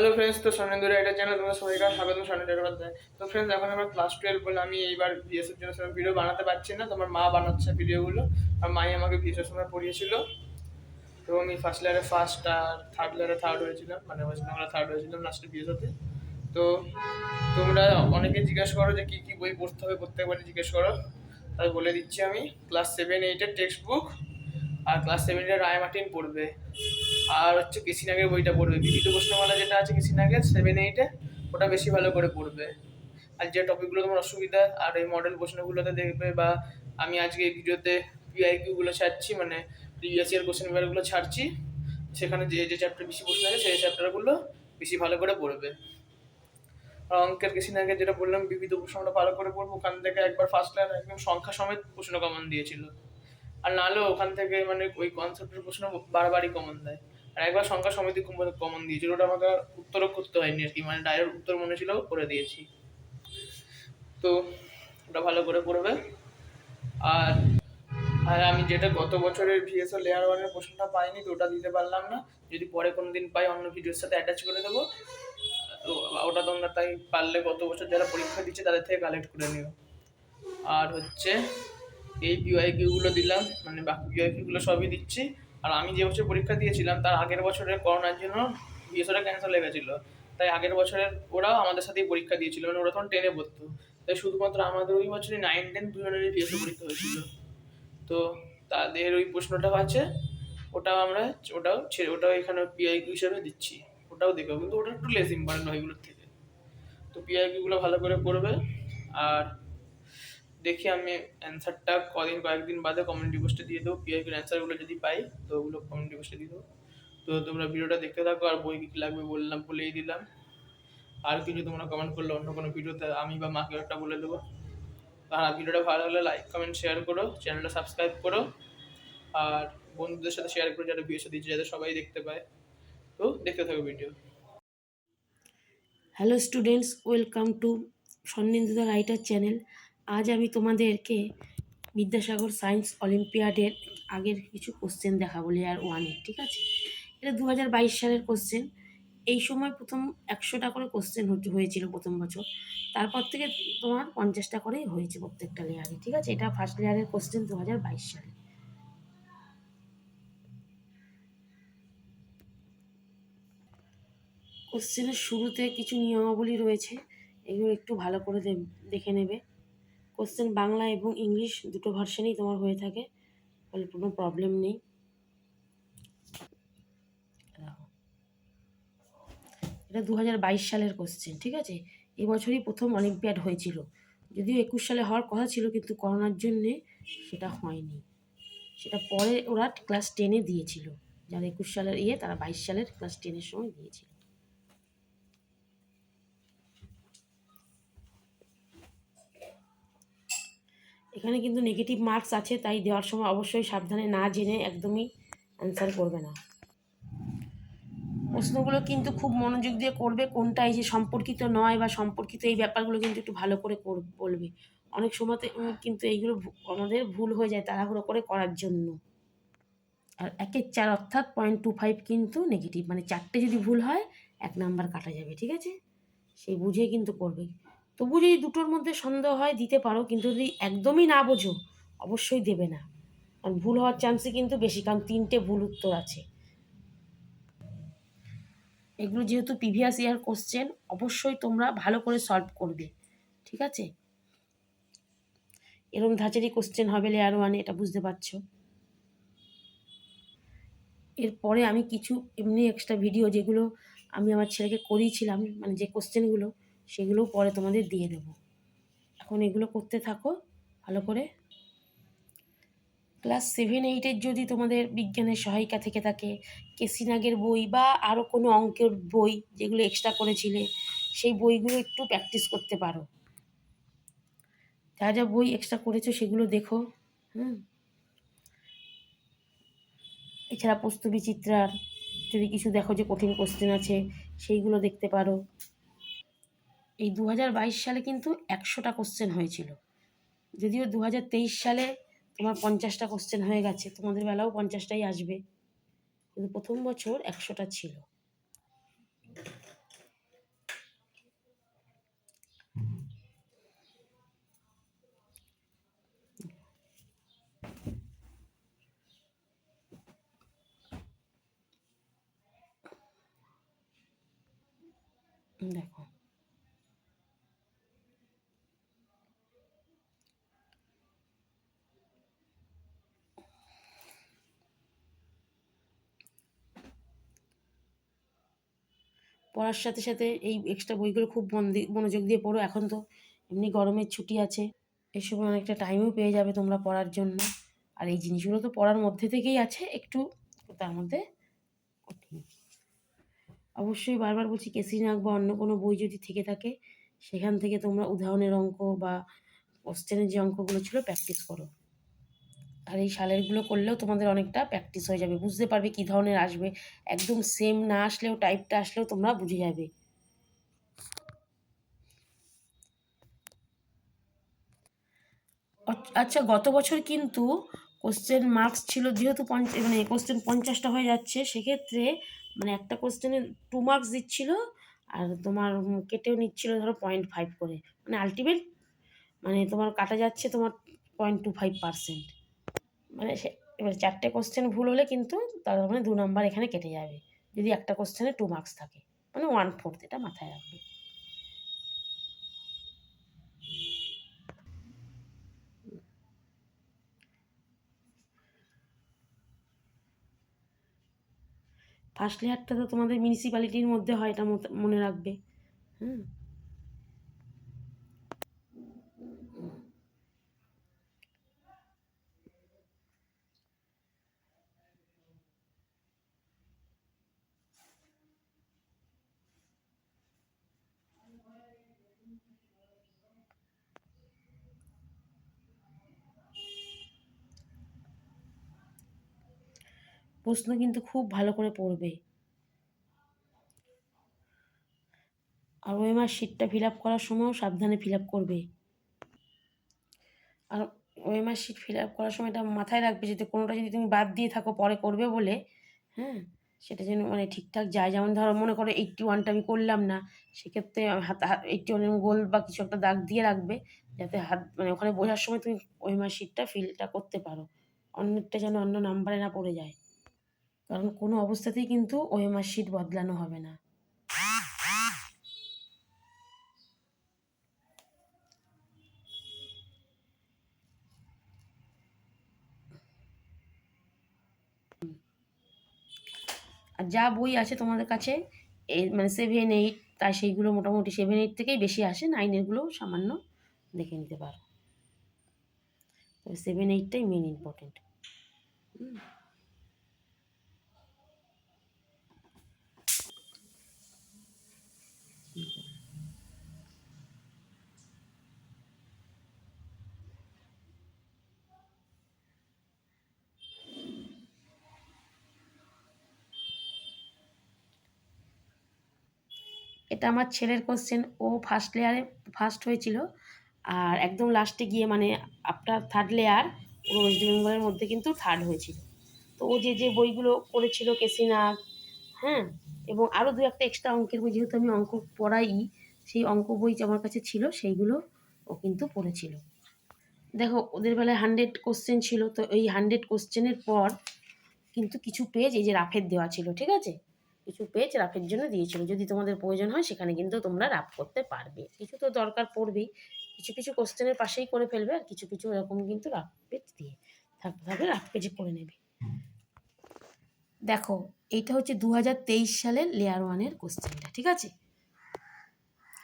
Hello friends তো স্বর্ণেন্দুরা এটা channel তোমরা সবাইকে স্বাগত স্বর্ণেন্দু চট্টোপাধ্যায় তো ফ্রেন্ডস এখন আমার ক্লাস টুয়েলভ বলে আমি এইবার বিএসএর জন্য সেরকম ভিডিও বানাতে পারছি না। তোমার মা বানাচ্ছে ভিডিওগুলো আর মাই আমাকে বিএসএর সময় পড়িয়েছিল। তো আমি ফার্স্ট লেয়ারে ফার্স্ট আর থার্ড লেয়ারে থার্ড হয়েছিলাম। মানে ওয়েস্ট বেঙ্গলে থার্ড হয়েছিলাম লাস্টে বিএসওতে তো তোমরা অনেকে জিজ্ঞেস করো যে কী কী বই পড়তে হবে প্রত্যেকবারে জিজ্ঞেস করো। তাই বলে দিচ্ছি আমি। ক্লাস সেভেন এইটের টেক্সট বুক আর ক্লাস সেভেনের রায় মার্টিন পড়বে। আর হচ্ছে কৃষিনাগের বইটা পড়বে। বিবিধ প্রশ্নমালা যেটা আছে কৃষিনাগের সেভেন এইটে ওটা বেশি ভালো করে পড়বে। আর যে টপিকগুলো তোমার অসুবিধা, আর এই মডেল প্রশ্নগুলোতে দেখবে বা আমি আজকে এই ভিডিওতে পিআইকিউগুলো ছাড়ছি মানে প্রিভিয়াস ইয়ার কোশ্চেন পেপারগুলো ছাড়ছি, সেখানে যে যে চ্যাপ্টার বেশি প্রশ্ন আছে, সেই চ্যাপ্টারগুলো বেশি ভালো করে পড়বে। আর অঙ্কের কৃষিনাগের যেটা বললাম, বিবিধ প্রশ্নটা ভালো করে পড়ব, ওখান থেকে একবার ফার্স্ট লাইন একদম সংখ্যা সমেত প্রশ্ন কমন দিয়েছিল। আর নাহলে ওখান থেকে মানে ওই কনসেপ্টের প্রশ্ন বারবারই কমন দেয়। আর একবার সংখ্যা সমিতি কমন দিয়েছিল, ওটা আমাকে উত্তরও করতে হয়নি আর কি মানে ডাইরেক্ট উত্তর মনে ছিল করে দিয়েছি। তো ওটা ভালো করে পড়বে আর আর আমি যেটা গত বছরের ভিএসও লেয়ার ওয়ানের প্রশ্নটা পাইনি, তো ওটা দিতে পারলাম না। যদি পরে কোনো দিন পাই, অন্য ভিডিওর সাথে অ্যাটাচ করে দেবো। তো ওটা তোমরা তাই পারলে গত বছর যারা পরীক্ষা দিচ্ছে, তাদের থেকে কালেক্ট করে নিও। আর হচ্ছে এই পিওয়াইকিউগুলো দিলাম মানে বাকি পিওয়াইকিউগুলো সবই দিচ্ছি। আর আমি যে বছর পরীক্ষা দিয়েছিলাম, তার আগের বছরের করোনার জন্য বিএসওটা ক্যান্সেল হয়ে গেছিল। তাই আগের বছরের ওরাও আমাদের সাথেই পরীক্ষা দিয়েছিল মানে ওরা তখন টেনে পড়তো তাই শুধুমাত্র আমাদের ওই বছরই নাইন টেন দুজনেরই বিএসও পরীক্ষা হয়েছিল। তো তাদের ওই প্রশ্নটাও আছে, ওটাও আমরা, ওটাও ছেড়ে, ওটাও এখানে পিআইকিউ হিসেবে দিচ্ছি। ওটাও দেখো কিন্তু ওটা একটু লেস ইম্পর্টেন্ট হয় এগুলোর থেকে। তো পিআইকিউগুলো ভালো করে পড়বে, আর দেখি আমি অ্যান্সারটা কদিন, কয়েকদিন বাদে কমিউনিটি পোস্টে দিয়ে দেবো। পিআইকিউর অ্যান্সারগুলো যদি পাই, তো ওগুলো কমিউনিটি পোস্টে দিয়ে দেবো। তো তোমরা ভিডিওটা দেখতে থাকো, আর বই কী লাগবে বললাম, বলেই দিলাম। আর কিছু তোমরা কমেন্ট করলে অন্য কোনো ভিডিওতে আমি বা মাকে একটা বলে দেবো। আর ভিডিওটা ভালো লাগলে লাইক কমেন্ট শেয়ার করো চ্যানেলটা সাবস্ক্রাইব করো। আর বন্ধুদের সাথে শেয়ার করো, যারা বিয়ে দিচ্ছে যাতে সবাই দেখতে পায়। তো দেখতে থাকো video hello students welcome to স্বর্ণেন্দুদা writer channel আজ আমি তোমাদেরকে বিদ্যাসাগর সায়েন্স অলিম্পিয়াডের আগের কিছু কোশ্চেন দেখাবো লেয়ার ওয়ানের ঠিক আছে? এটা দু হাজার বাইশ সালের কোশ্চেন এই সময় প্রথম একশোটা করে কোশ্চেন হয়েছিল প্রথম বছর। তারপর থেকে তোমার পঞ্চাশটা করেই হয়েছে প্রত্যেকটা লেয়ারে ঠিক আছে? এটা ফার্স্ট লেয়ারের কোশ্চেন দু হাজার বাইশ সালে। কোশ্চেনের শুরুতে কিছু নিয়মাবলী রয়েছে, এগুলো একটু ভালো করে দেখে নেবে। কোশ্চেন বাংলা এবং ইংলিশ দুটো ভার্সনেই তোমার হয়ে থাকে। ফলে কোনো প্রবলেম নেই। এটা দু হাজার বাইশ সালের কোশ্চেন ঠিক আছে? এবছরই প্রথম অলিম্পিয়াড হয়েছিল। যদিও একুশ সালে হওয়ার কথা ছিল, কিন্তু করোনার জন্যে সেটা হয়নি। সেটা পরে ওরা ক্লাস টেনে দিয়েছিল। যারা একুশ সালের ইয়ে তারা বাইশ সালের ক্লাস টেনের সময় দিয়েছিল। এখানে কিন্তু নেগেটিভ মার্কস আছে, তাই দেওয়ার সময় অবশ্যই সাবধানে না জেনে একদমই অ্যান্সার করবে না। প্রশ্নগুলো কিন্তু খুব মনোযোগ দিয়ে করবে, কোনটা এই যে সম্পর্কিত নয় বা সম্পর্কিত এই ব্যাপারগুলো কিন্তু একটু ভালো করে বলবে। অনেক সময়তে কিন্তু এইগুলো আমাদের ভুল হয়ে যায় তাড়াহুড়ো করে করার জন্য। আর একের চার অর্থাৎ পয়েন্ট টু ফাইভ কিন্তু নেগেটিভ মানে চারটে যদি ভুল হয়, এক নাম্বার কাটা যাবে, ঠিক আছে? সেই বুঝেই কিন্তু করবে। তবু যদি দুটোর মধ্যে সন্দেহ হয়, দিতে পারো। কিন্তু যদি একদমই না বোঝো, অবশ্যই দেবে না। কারণ ভুল হওয়ার চান্সই কিন্তু বেশি, কারণ তিনটে ভুল উত্তর আছে। এগুলো যেহেতু প্রিভিয়াস ইয়ার কোশ্চেন অবশ্যই তোমরা ভালো করে সলভ করবে। ঠিক আছে? এরম ধাঁচেরই কোশ্চেন হবে লেয়ার ওয়ানে এটা বুঝতে পারছ? এরপরে আমি কিছু এমনি এক্সট্রা ভিডিও যেগুলো আমি আমার ছেলেকে করিয়েছিলাম মানে যে কোশ্চেনগুলো সেগুলো পরে তোমাদের দিয়ে দেবো। এখন এগুলো করতে থাকো, ভালো করে। ক্লাস সেভেন এইটের যদি তোমাদের বিজ্ঞানের সহায়িকা থেকে থাকে, কেসিনাগের বই বা আরও কোনো অঙ্কের বই যেগুলো এক্সট্রা করেছিলে, সেই বইগুলো একটু প্র্যাকটিস করতে পারো। যা যা বই এক্সট্রা করেছ সেগুলো দেখো, হুম। এছাড়া প্রস্তু বিচিত্রার যদি কিছু দেখো যে কঠিন কোশ্চেন আছে, সেইগুলো দেখতে পারো। এই দু হাজার বাইশ সালে কিন্তু একশোটা কোশ্চেন হয়েছিল। যদিও দু হাজার তেইশ সালে তোমার পঞ্চাশটা কোশ্চেন হয়ে গেছে, তোমাদের বেলাও পঞ্চাশটাই আসবে। কিন্তু প্রথম বছর একশোটা ছিল দেখো পড়ার সাথে সাথে এই এক্সট্রা বইগুলো খুব মন দিয়ে মনোযোগ দিয়ে পড়ো। এখন তো এমনি গরমের ছুটি আছে এই সময় অনেকটা টাইমও পেয়ে যাবে তোমরা পড়ার জন্য। আর এই জিনিসগুলো তো পড়ার মধ্যে থেকেই আছে, একটু তার মধ্যে কঠিন। অবশ্যই বারবার বলছি কেসি নাগ বা অন্য কোনো বই যদি থেকে থাকে, সেখান থেকে তোমরা উদাহরণের অঙ্ক বা কোশ্চেনের যে অঙ্কগুলো ছিল প্র্যাকটিস করো। আর এই সালেরগুলো করলেও তোমাদের অনেকটা প্র্যাকটিস হয়ে যাবে। বুঝতে পারবে কী ধরনের আসবে। একদম সেম না আসলেও টাইপটা আসলেও তোমরা বুঝে যাবে। আচ্ছা গত বছর কিন্তু কোশ্চেন মার্কস ছিল, যেহেতু পঞ্চ মানে কোশ্চেন পঞ্চাশটা হয়ে যাচ্ছে, সেক্ষেত্রে মানে একটা কোশ্চেনে টু মার্কস দিচ্ছিল আর তোমার কেটেও নিচ্ছিল ধরো পয়েন্ট ফাইভ করে। মানে আলটিমেট মানে তোমার কাটা যাচ্ছে তোমার পয়েন্ট টু ফাইভ পার্সেন্ট মানে সে, এবার চারটে কোশ্চেন ভুল হলে কিন্তু তার মানে দু নম্বর এখানে কেটে যাবে। যদি একটা কোশ্চেনে টু মার্কস থাকে মানে ওয়ান ফোর্থ এটা মাথায় রাখবে। ফার্স্ট লেয়ারটা তো তোমাদের মিউনিসিপ্যালিটির মধ্যে হয়, এটা মনে রাখবে। হুম? প্রশ্ন কিন্তু খুব ভালো করে পড়বে। আর ওএমআর শিটটা ফিল আপ করার সময়ও সাবধানে ফিল আপ করবে। আর ওএমআর শিট ফিল আপ করার সময় এটা মাথায় রাখবে যদি কোনোটা যদি তুমি বাদ দিয়ে থাকো, পরে করবে বলে হ্যাঁ? সেটা যেন মানে ঠিকঠাক যায়। যেমন ধরো মনে করো এইট্টি ওয়ানটা আমি করলাম না, সেক্ষেত্রে হাত এইট্টি ওয়ানের গোল বা কিছু একটা দাগ দিয়ে রাখবে, যাতে হাত মানে ওখানে বোঝার সময় তুমি ওএমআর শিটটা ফিলটা করতে পারো। অন্যটা যেন অন্য নাম্বারে না পড়ে যায়। কারণ কোনো অবস্থাতেই কিন্তু ওএমআর শিট বদলানো হবে না। আর যা বই আছে তোমাদের কাছে এই মানে সেভেন এইট তাই সেইগুলো মোটামুটি সেভেন এইট থেকেই বেশি আসে নাইনেরগুলো সামান্য দেখে নিতে পারো। সেভেন এইটটাই মেন ইম্পর্টেন্ট এটা আমার ছেলের কোশ্চেন ও ফার্স্ট লেয়ারে ফার্স্ট হয়েছিল। আর একদম লাস্টে গিয়ে মানে আফটার থার্ড লেয়ার পুরো ওয়েস্ট বেঙ্গলের মধ্যে কিন্তু থার্ড হয়েছিল। তো ও যে যে বইগুলো করেছিল কেসিনাগ হ্যাঁ? এবং আরও দু একটা এক্সট্রা অঙ্কের বই যেহেতু আমি অঙ্ক পড়াই, সেই অঙ্ক বই আমার কাছে ছিল, সেইগুলো ও কিন্তু পড়েছিল। দেখো, ওদের বেলায় হান্ড্রেড কোশ্চেন ছিল। তো এই হান্ড্রেড কোশ্চেনের পর কিন্তু কিছু পেজ এই যে রাফের দেওয়া ছিল, ঠিক আছে? কিছু পেজ রাফের জন্য দিয়েছিল। যদি তোমাদের প্রয়োজন হয়, সেখানে কিন্তু তোমরা রাফ করতে পারবে। কিছু তো দরকার পড়বেই। কিছু কিছু কোশ্চেনের পাশেই করে ফেলবে আর কিছু কিছু এরকম কিন্তু রাফ পেজ দিয়ে থাকতে থাকবে রাফ পেজে করে নেবে। দেখো, এইটা হচ্ছে দু হাজার তেইশ সালের লেয়ার ওয়ানের কোশ্চেনটা ঠিক আছে?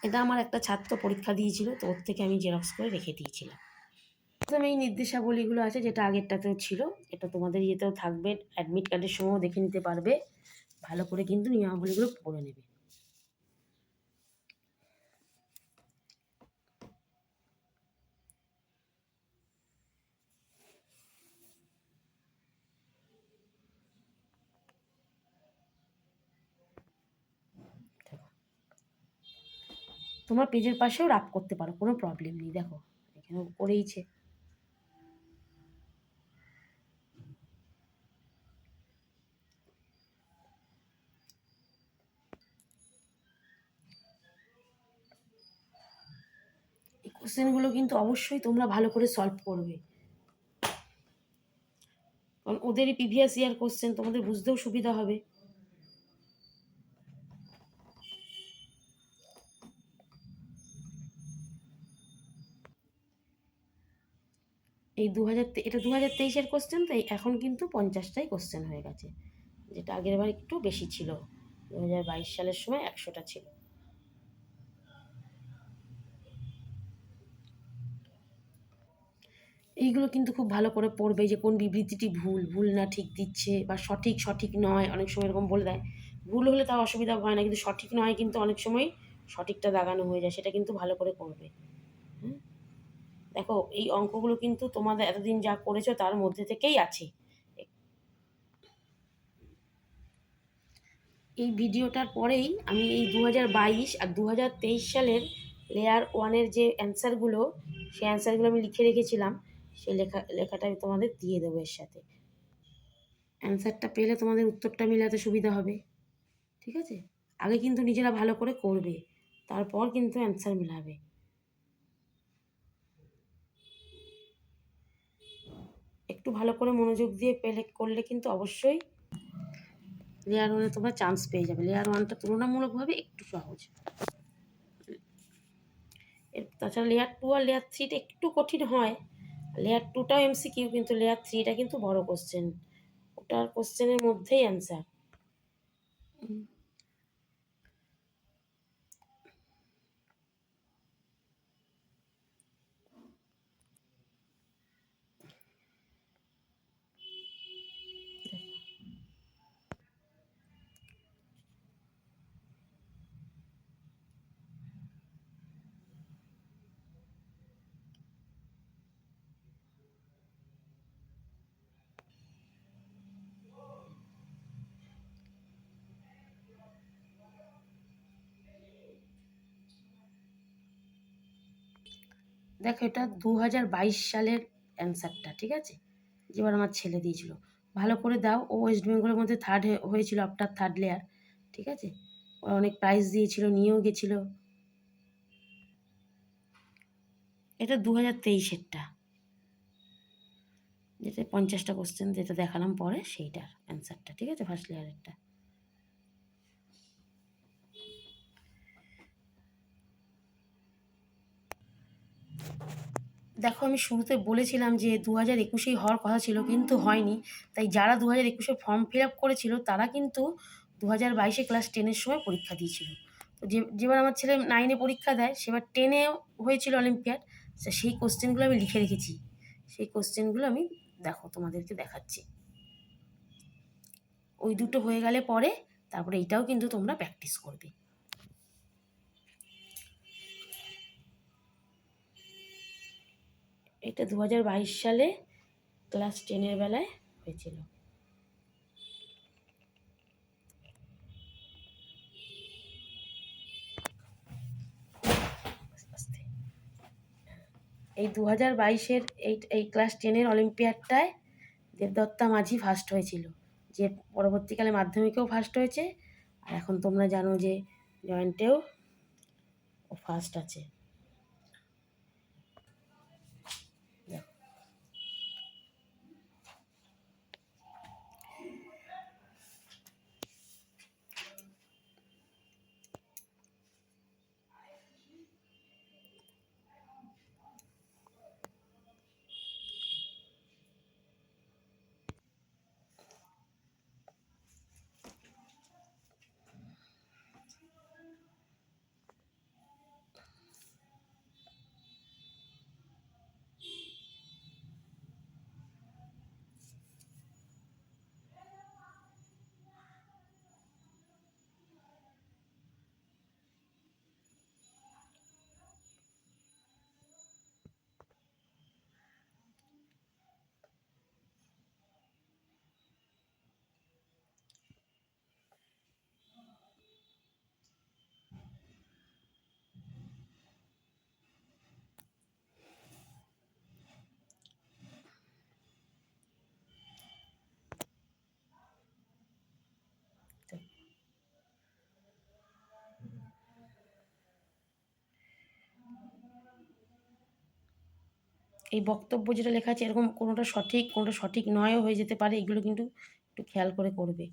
এটা আমার একটা ছাত্র পরীক্ষা দিয়েছিল, তো ওর থেকে আমি জেরক্স করে রেখে দিয়েছিলাম। প্রথমে এই নির্দেশাবলীগুলো আছে, যেটা আগেরটাতেও ছিল। এটা তোমাদের ইয়েতেও থাকবে অ্যাডমিট কার্ডের সময়ও দেখে নিতে পারবে। ভালো করে কিন্তু নিয়মাবলীগুলো পড়ে নেবে। তোমরা পেজের পাশেও রাপ করতে পারো, কোনো প্রবলেম নেই, দেখো। এখানে করেইছে। কোশ্চেনগুলো কিন্তু অবশ্যই তোমরা ভালো করে সলভ করবে। কারণ ওদেরই প্রিভিয়াস ইয়ার কোশ্চেন তোমাদের বুঝতেও সুবিধা হবে। এই দু হাজার এটা দু হাজার তেইশের কোশ্চেন তো এখন কিন্তু পঞ্চাশটাই কোশ্চেন হয়ে গেছে। যেটা আগের বার একটু বেশি ছিল। দু হাজার বাইশ সালের সময় একশোটা ছিল। এইগুলো কিন্তু খুব ভালো করে পড়বে যে কোন বিবৃতিটি ভুল ভুল না ঠিক দিচ্ছে বা সঠিক সঠিক নয়, অনেক সময় এরকম বলে দেয়। ভুল হলে তাও অসুবিধা হয় না, কিন্তু সঠিক নয় কিন্তু অনেক সময় সঠিকটা দাগানো হয়ে যায়, সেটা কিন্তু ভালো করে করবে হুম? দেখো, এই অঙ্কগুলো কিন্তু তোমাদের এতদিন যা করেছ তার মধ্যে থেকেই আছে। এই ভিডিওটার পরেই আমি এই দু বাইশ আর দু হাজার তেইশ সালের লেয়ার ওয়ানের যে অ্যান্সারগুলো সেই অ্যান্সারগুলো আমি লিখে রেখেছিলাম। সেই লেখা, লেখাটা আমি তোমাদের দিয়ে দেবো এর সাথে। অ্যান্সারটা পেলে তোমাদের উত্তরটা মিলাতে সুবিধা হবে। ঠিক আছে? আগে কিন্তু নিজেরা ভালো করে করবে, তারপর কিন্তু অ্যান্সার মিলাবে। একটু ভালো করে মনোযোগ দিয়ে পেলে, করলে কিন্তু অবশ্যই লেয়ার ওয়ানে তোমরা চান্স পেয়ে যাবে। লেয়ার ওয়ানটা তুলনামূলকভাবে একটু সহজ। এর তাছাড়া লেয়ার টু আর লেয়ার থ্রিটা একটু কঠিন হয়। লেয়ার টুটাও এমসিকিউ কিন্তু লেয়ার থ্রিটা কিন্তু বড় কোশ্চেন ওটার কোশ্চেনের মধ্যেই অ্যান্সার দেখো এটা দু হাজার বাইশ সালের অ্যান্সারটা, ঠিক আছে? যেবার আমার ছেলে দিয়েছিল। ভালো করে দাও, ও ওয়েস্ট বেঙ্গলের মধ্যে থার্ড হয়েছিল আফটার থার্ড লেয়ার ঠিক আছে? ও অনেক প্রাইজ দিয়েছিল, নিয়েও গেছিল। এটা দু হাজার তেইশেরটা। যেটা পঞ্চাশটা কোশ্চেন যেটা দেখালাম পরে, সেইটার অ্যান্সারটা ঠিক আছে? ফার্স্ট লেয়ারেরটা দেখো, আমি শুরুতে বলেছিলাম যে দু হাজার একুশেই হওয়ার কথা ছিল, কিন্তু হয়নি। তাই যারা দু হাজার একুশে ফর্ম ফিল আপ করেছিল, তারা কিন্তু দু হাজার বাইশে ক্লাস টেনের সময় পরীক্ষা দিয়েছিল। তো যেবার আমার ছেলে নাইনে পরীক্ষা দেয়, সেবার টেনে হয়েছিল অলিম্পিয়াড সেই কোশ্চেনগুলো আমি লিখে রেখেছি। সেই কোশ্চেনগুলো আমি দেখো তোমাদেরকে দেখাচ্ছি। ওই দুটো হয়ে গেলে পরে, তারপরে এইটাও কিন্তু তোমরা প্র্যাকটিস করবে। এটা দু হাজার বাইশ সালে ক্লাস টেনের বেলায় হয়েছিল। এই দু হাজার বাইশের এই এই ক্লাস টেনের অলিম্পিয়াডটায় দেবদত্তা মাঝি ফার্স্ট হয়েছিল, যে পরবর্তীকালে মাধ্যমিকেও ফার্স্ট হয়েছে। আর এখন তোমরা জানো যে জয়েন্টেও ও ফার্স্ট আছে। এই বক্তব্য যেটা লেখা আছে, এরকম কোনোটা সঠিক কোনোটা সঠিক নয়ও হয়ে যেতে পারে, এগুলো কিন্তু একটু খেয়াল করে করবে।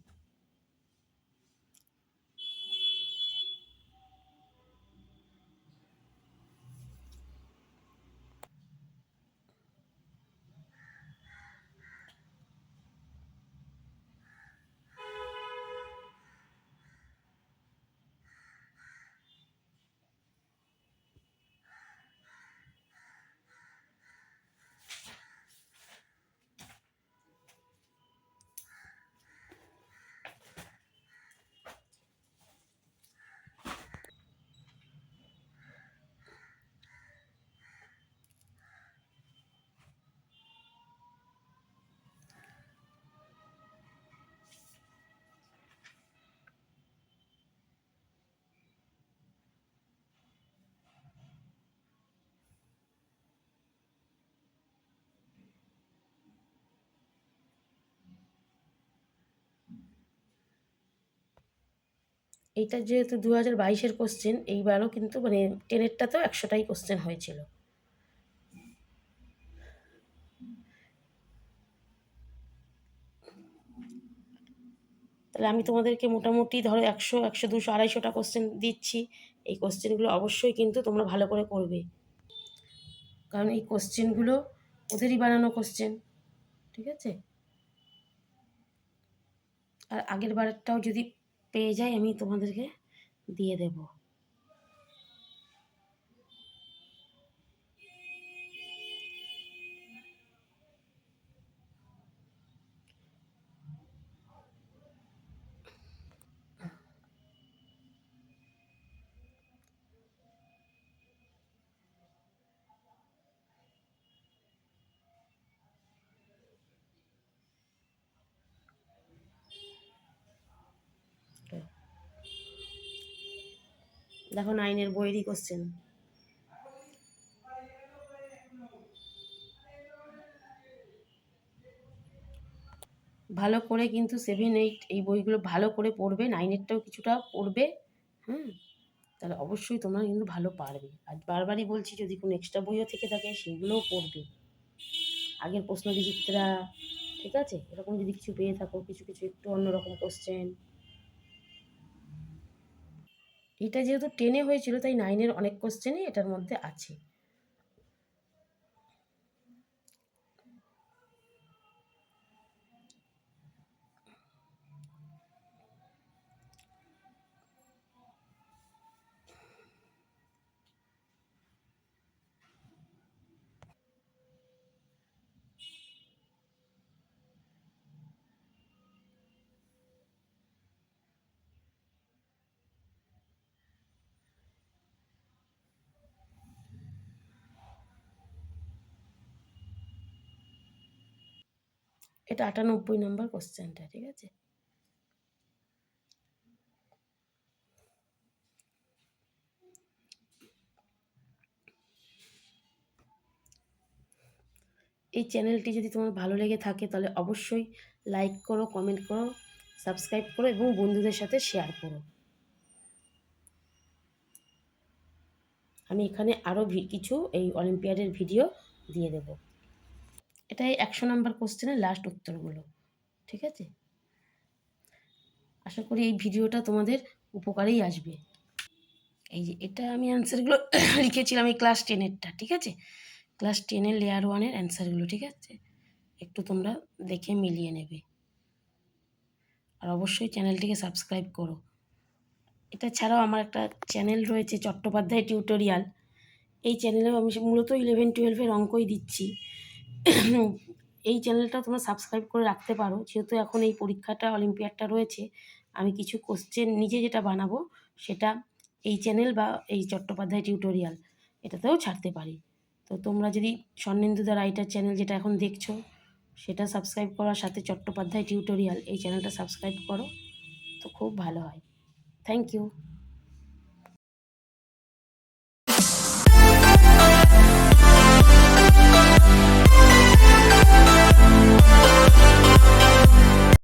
এইটা যেহেতু দু হাজার বাইশের কোশ্চেন এইবারও কিন্তু মানে টেনেরটাতেও একশোটাই কোশ্চেন হয়েছিল। তাহলে আমি তোমাদেরকে মোটামুটি ধরো একশো একশো দুশো, আড়াইশোটা কোশ্চেন দিচ্ছি। এই কোশ্চেনগুলো অবশ্যই কিন্তু তোমরা ভালো করে করবে। কারণ এই কোশ্চেনগুলো ওদেরই বানানো কোশ্চেন ঠিক আছে? আর আগের বারেরটাও যদি পেয়ে যাই আমি তোমাদেরকে দিয়ে দেব। দেখো নাইনের বইয়েরই কোশ্চেন ভালো করে কিন্তু সেভেন এইট এই বইগুলো ভালো করে পড়বে নাইন নাইনেরটাও কিছুটা পড়বে, হুম? তাহলে অবশ্যই তোমরা কিন্তু ভালো পারবে। আর বারবারই বলছি, যদি কোনো এক্সট্রা বইও থেকে থাকে, সেগুলোও পড়বে। আগের প্রশ্ন বিচিত্রা ঠিক আছে? এরকম যদি কিছু পেয়ে থাকো, কিছু কিছু একটু অন্যরকম কোশ্চেন এটা যেহেতু টেনে হয়েছিল তাই নাইনের অনেক কোশ্চেনই এটার মধ্যে আছে। এটা আটানব্বই নম্বর কোশ্চেনটা ঠিক আছে? এই চ্যানেলটি যদি তোমার ভালো লেগে থাকে, তাহলে অবশ্যই লাইক করো কমেন্ট করো সাবস্ক্রাইব করো এবং বন্ধুদের সাথে শেয়ার করো। আমি এখানে আরও কিছু এই অলিম্পিয়াডের ভিডিও দিয়ে দেব। এটাই একশো নাম্বার কোশ্চেনের লাস্ট উত্তরগুলো, ঠিক আছে? আশা করি এই ভিডিওটা তোমাদের উপকারেই আসবে। এই যে এটা আমি অ্যান্সারগুলো লিখেছিলাম এই ক্লাস টেনেরটা ঠিক আছে? ক্লাস টেনের লেয়ার ওয়ানের অ্যান্সারগুলো ঠিক আছে? একটু তোমরা দেখে মিলিয়ে নেবে। আর অবশ্যই চ্যানেলটিকে সাবস্ক্রাইব করো। এটা ছাড়াও আমার একটা চ্যানেল রয়েছে, চট্টোপাধ্যায় টিউটোরিয়াল এই চ্যানেলেও আমি মূলত ইলেভেন টুয়েলভের অঙ্কই দিচ্ছি। এই চ্যানেলটা তোমরা সাবস্ক্রাইব করে রাখতে পারো। যেহেতু এখন এই পরীক্ষাটা অলিম্পিয়াডটা রয়েছে, আমি কিছু কোশ্চেন নিজে যেটা বানাবো, সেটা এই চ্যানেল বা এই চট্টোপাধ্যায় টিউটোরিয়াল এটাতেও ছাড়তে পারি। তো তোমরা যদি স্বর্ণেন্দুদা রাইটার চ্যানেল যেটা এখন দেখছ, সেটা সাবস্ক্রাইব করার সাথে চট্টোপাধ্যায় টিউটোরিয়াল এই চ্যানেলটা সাবস্ক্রাইব করো, তো খুব ভালো হয়। Thank you